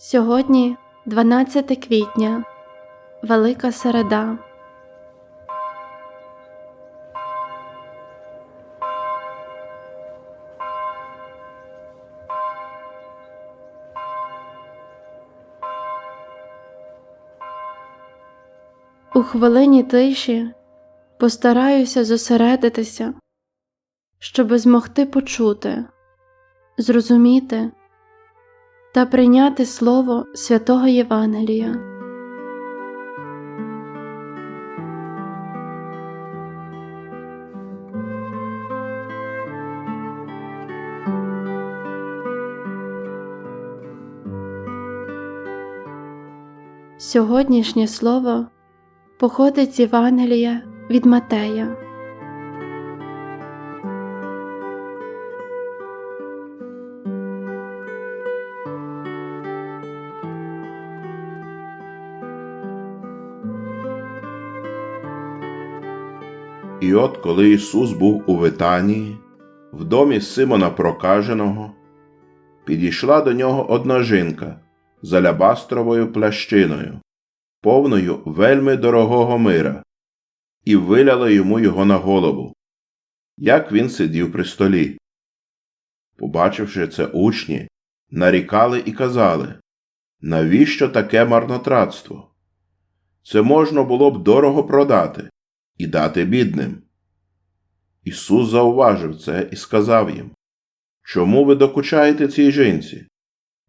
Сьогодні 12 квітня, Велика Середа. У хвилині тиші постараюся зосередитися, щоби змогти почути, зрозуміти та прийняти Слово святого Євангелія. Сьогоднішнє слово походить з Євангелія від Матея. І от коли Ісус був у Витанії, в домі Симона Прокаженого, підійшла до нього одна жінка з алябастровою плящиною, повною вельми дорогого мира, і виляла йому його на голову, як він сидів при столі. Побачивши це учні, нарікали і казали навіщо таке марнотратство? Це можна було б дорого продати і дати бідним. Ісус зауважив це і сказав їм Чому ви докучаєте цій жінці?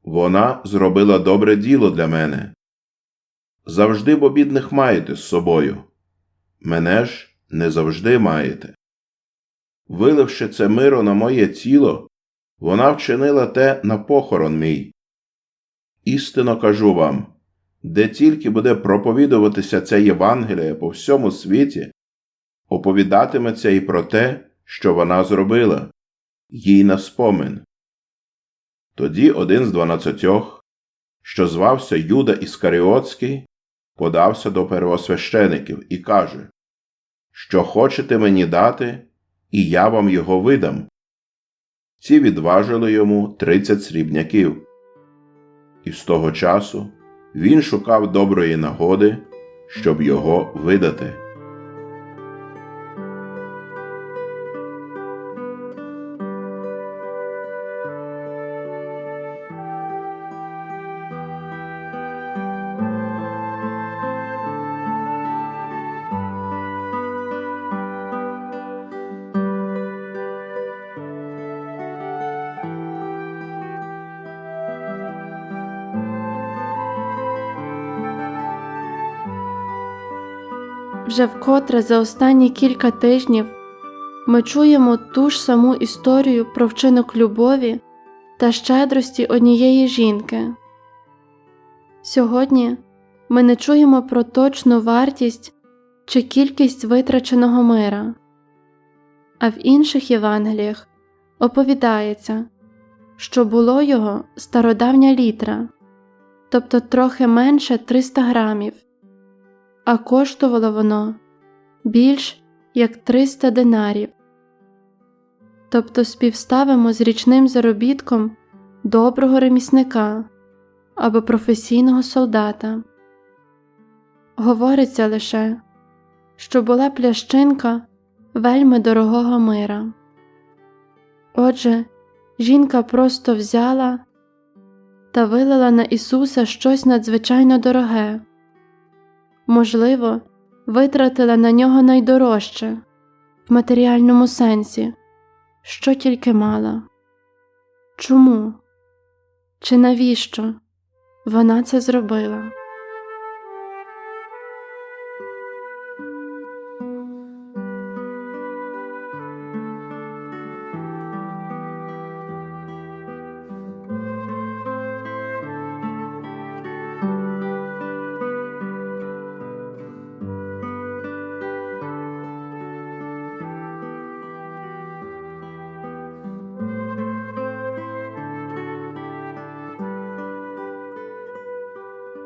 Вона зробила добре діло для мене. Завжди бо бідних маєте з собою. Мене ж не завжди маєте. Виливши це миро на моє тіло, вона вчинила те на похорон мій. Істинно кажу вам, де тільки буде проповідуватися ця Євангелія по всьому світі, оповідатиметься і про те, що вона зробила, їй на спомин. Тоді один з дванадцятьох, що звався Юда Іскаріотський, подався до первосвящеників і каже Що хочете мені дати, і я вам його видам. Ці відважили йому тридцять срібняків. І з того часу він шукав доброї нагоди, щоб його видати. Вже вкотре за останні кілька тижнів ми чуємо ту ж саму історію про вчинок любові та щедрості однієї жінки. Сьогодні ми не чуємо про точну вартість чи кількість витраченого мира, а в інших Євангеліях оповідається, що було його стародавня літра, тобто трохи менше 300 грамів а коштувало воно більш як 300 динарів. Тобто співставимо з річним заробітком доброго ремісника або професійного солдата. Говориться лише, що була плящинка вельми дорогого мира. Отже, жінка просто взяла та вилила на Ісуса щось надзвичайно дороге можливо, витратила на нього найдорожче в матеріальному сенсі, що тільки мала. Чому? Чи навіщо вона це зробила?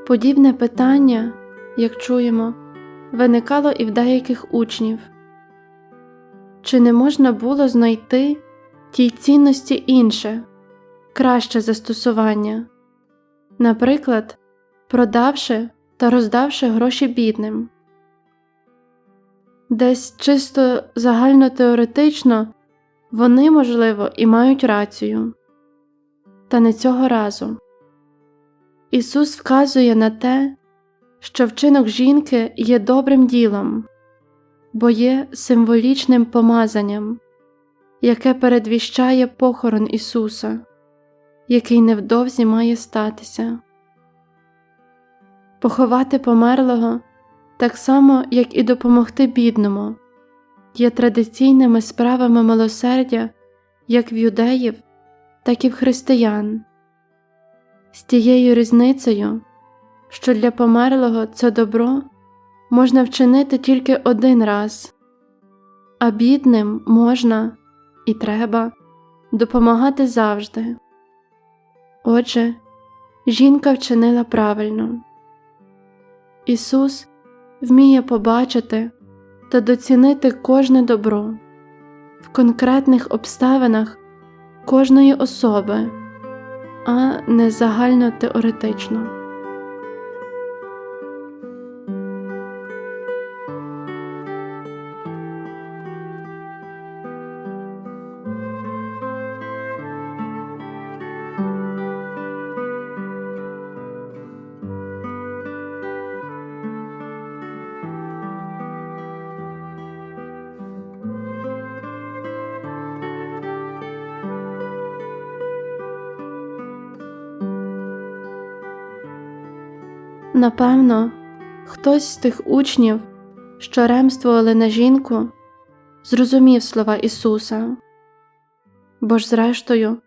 Подібне питання, як чуємо, виникало і в деяких учнів чи не можна було знайти тій цінності інше, краще застосування, наприклад, продавши та роздавши гроші бідним. Десь чисто загальнотеоретично вони, можливо, і мають рацію. Та не цього разу. Ісус вказує на те, що вчинок жінки є добрим ділом, бо є символічним помазанням, яке передвіщає похорон Ісуса, який невдовзі має статися. Поховати померлого так само, як і допомогти бідному, є традиційними справами милосердя як в юдеїв, так і в християн, з тією різницею, що для померлого це добро можна вчинити тільки один раз, а бідним можна і треба допомагати завжди. Отже, жінка вчинила правильно. Ісус вміє побачити та доцінити кожне добро в конкретних обставинах кожної особи, а не загально теоретично. Напевно, хтось з тих учнів, що ремствували на жінку, зрозумів слова Ісуса. Бо ж, зрештою,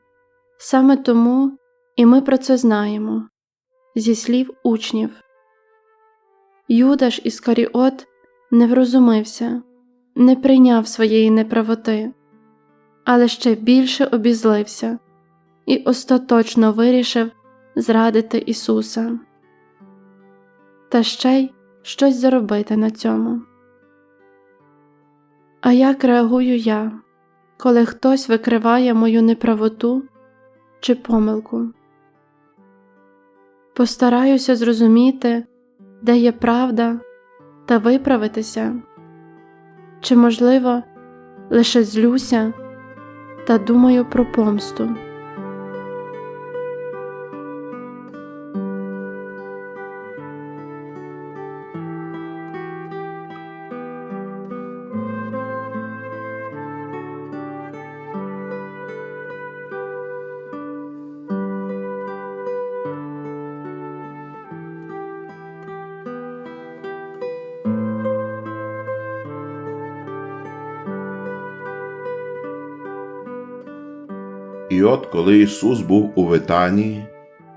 саме тому і ми про це знаємо зі слів учнів. Юдаш Іскаріот не врозумився, не прийняв своєї неправоти, але ще більше обізлився і остаточно вирішив зрадити Ісуса та ще й щось заробити на цьому. А як реагую я, коли хтось викриває мою неправоту чи помилку? Постараюся зрозуміти, де є правда, та виправитися, чи, можливо, лише злюся та думаю про помсту. І от коли Ісус був у Витанії,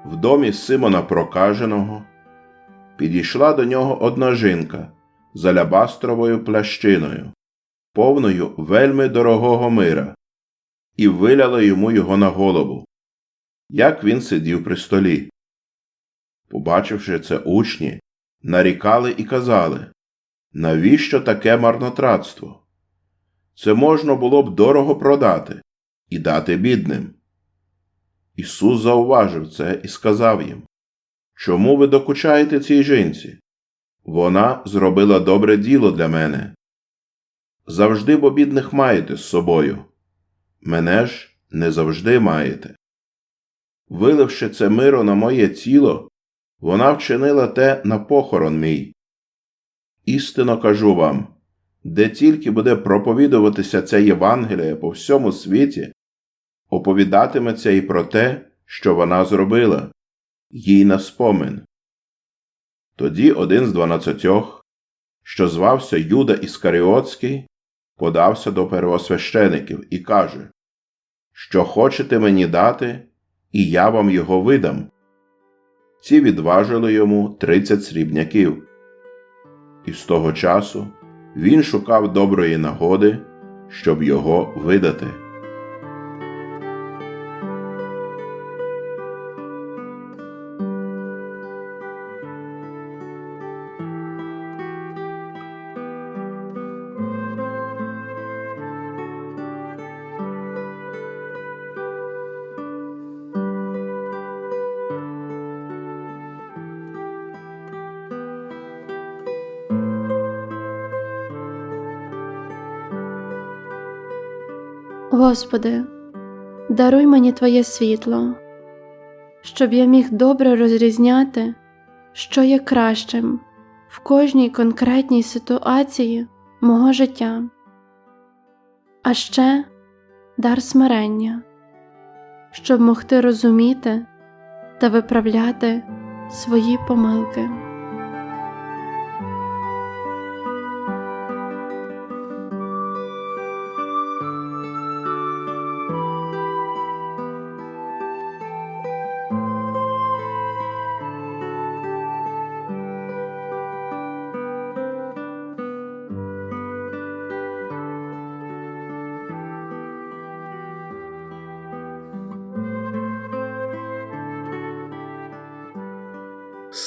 в домі Симона Прокаженого, підійшла до нього одна жінка з алябастровою плящиною, повною вельми дорогого мира, і виляла йому його на голову, як він сидів при столі. Побачивши це учні, нарікали і казали навіщо таке марнотратство? Це можна було б дорого продати і дати бідним. Ісус зауважив це і сказав їм Чому ви докучаєте цій жінці? Вона зробила добре діло для мене. Завжди бо бідних маєте з собою. Мене ж не завжди маєте. Виливши це миро на моє тіло, вона вчинила те на похорон мій. Істинно кажу вам, де тільки буде проповідуватися ця Євангелія по всьому світі, оповідатиметься і про те, що вона зробила, їй на спомин. Тоді один з дванадцятьох, що звався Юда Іскаріотський, подався до первосвящеників і каже Що хочете мені дати, і я вам його видам. Ці відважили йому тридцять срібняків. І з того часу він шукав доброї нагоди, щоб його видати. Господи, даруй мені Твоє світло, щоб я міг добре розрізняти, що є кращим в кожній конкретній ситуації мого життя, а ще дар смирення, щоб могти розуміти та виправляти свої помилки.